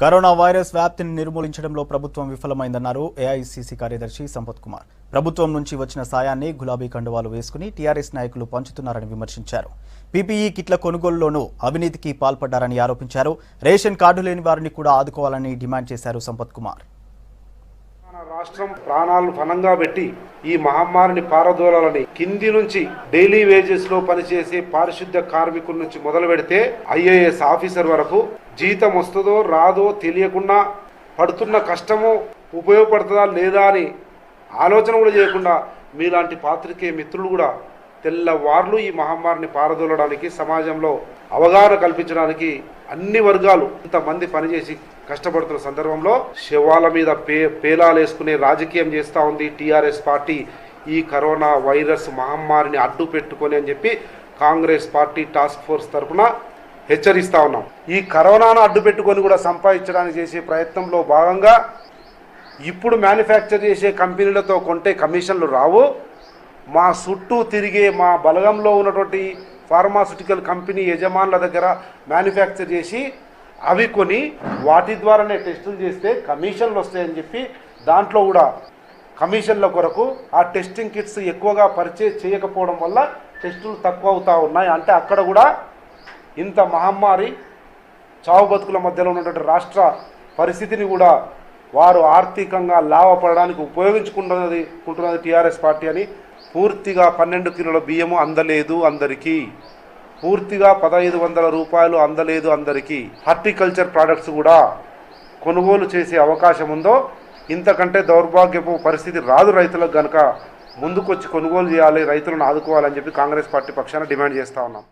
Corona virus వ్యాప్తిని నిర్మూలించడంలో ప్రభుత్వం విఫలమైందన్నారు AICC కార్యదర్శి సంపత్ కుమార్. ప్రభుత్వం నుంచి వచ్చిన సాయాన్ని గులాబీ కండువాలు వేసుకుని టీఆర్ఎస్ నాయకులు పంచుతున్నారని విమర్శించారు. పీపీఈ కిట్ల కొనుగోలులోనూ అవినీతికి పాల్పడ్డారని ఆరోపించారు. రేషన్ కార్డు లేని వారిని కూడా ఆదుకోవాలని డిమాండ్ చేశారు సంపత్ కుమార్. రాష్ట్రం ప్రాణాలను ఫలంగా పెట్టి ఈ మహమ్మారిని పారదోలాలని కింది నుంచి డైలీ వేజెస్లో పనిచేసే పారిశుద్ధ్య కార్మికుల నుంచి మొదలు పెడితే ఐఏఎస్ ఆఫీసర్ వరకు జీతం వస్తుందో రాదో తెలియకుండా పడుతున్న కష్టము ఉపయోగపడుతుందా లేదా అని ఆలోచన కూడా చేయకుండా మీలాంటి పాత్రికే మిత్రులు కూడా తెల్లవార్లు ఈ మహమ్మారిని పారదోలడానికి సమాజంలో అవగాహన కల్పించడానికి అన్ని వర్గాలు ఇంతమంది పనిచేసి కష్టపడుతున్న సందర్భంలో శవాల మీద పే పేలాలేసుకునే రాజకీయం చేస్తూ ఉంది టీఆర్ఎస్ పార్టీ. ఈ కరోనా వైరస్ మహమ్మారిని అడ్డు పెట్టుకొని అని చెప్పి కాంగ్రెస్ పార్టీ టాస్క్ ఫోర్స్ తరఫున హెచ్చరిస్తా ఉన్నాం. ఈ కరోనాను అడ్డు పెట్టుకొని కూడా సంపాదించడానికి చేసే ప్రయత్నంలో భాగంగా ఇప్పుడు మ్యానుఫ్యాక్చర్ చేసే కంపెనీలతో కొంటే కమిషన్లు రావు. మా చుట్టూ తిరిగే మా బలగంలో ఉన్నటువంటి ఫార్మాసిటికల్ కంపెనీ యజమానుల దగ్గర మ్యానుఫ్యాక్చర్ చేసి అవి కొని వాటి ద్వారానే టెస్టులు చేస్తే కమిషన్లు వస్తాయని చెప్పి దాంట్లో కూడా కమిషన్ల కొరకు ఆ టెస్టింగ్ కిట్స్ ఎక్కువగా పరిచయం చేయకపోవడం వల్ల టెస్టులు తక్కువ అవుతూ ఉన్నాయి. అంటే అక్కడ కూడా ఇంత మహమ్మారి చావు బతుకుల మధ్యలో ఉన్నటువంటి రాష్ట్ర పరిస్థితిని కూడా వారు ఆర్థికంగా లాభపడడానికి ఉపయోగించుకుంటున్నది కుంటున్నది టీఆర్ఎస్ పార్టీ అని పూర్తిగా పన్నెండు కిలోల బియ్యము అందలేదు అందరికీ. పూర్తిగా పదహైదు వందల రూపాయలు అందలేదు అందరికీ. హార్టికల్చర్ ప్రోడక్ట్స్ కూడా కొనుగోలు చేసే అవకాశం ఉందో ఇంతకంటే దౌర్భాగ్యపు పరిస్థితి రాదు రైతులకు గనక ముందుకొచ్చి కొనుగోలు చేయాలి రైతులను ఆదుకోవాలని చెప్పి కాంగ్రెస్ పార్టీ పక్షాన డిమాండ్ చేస్తా ఉన్నాం.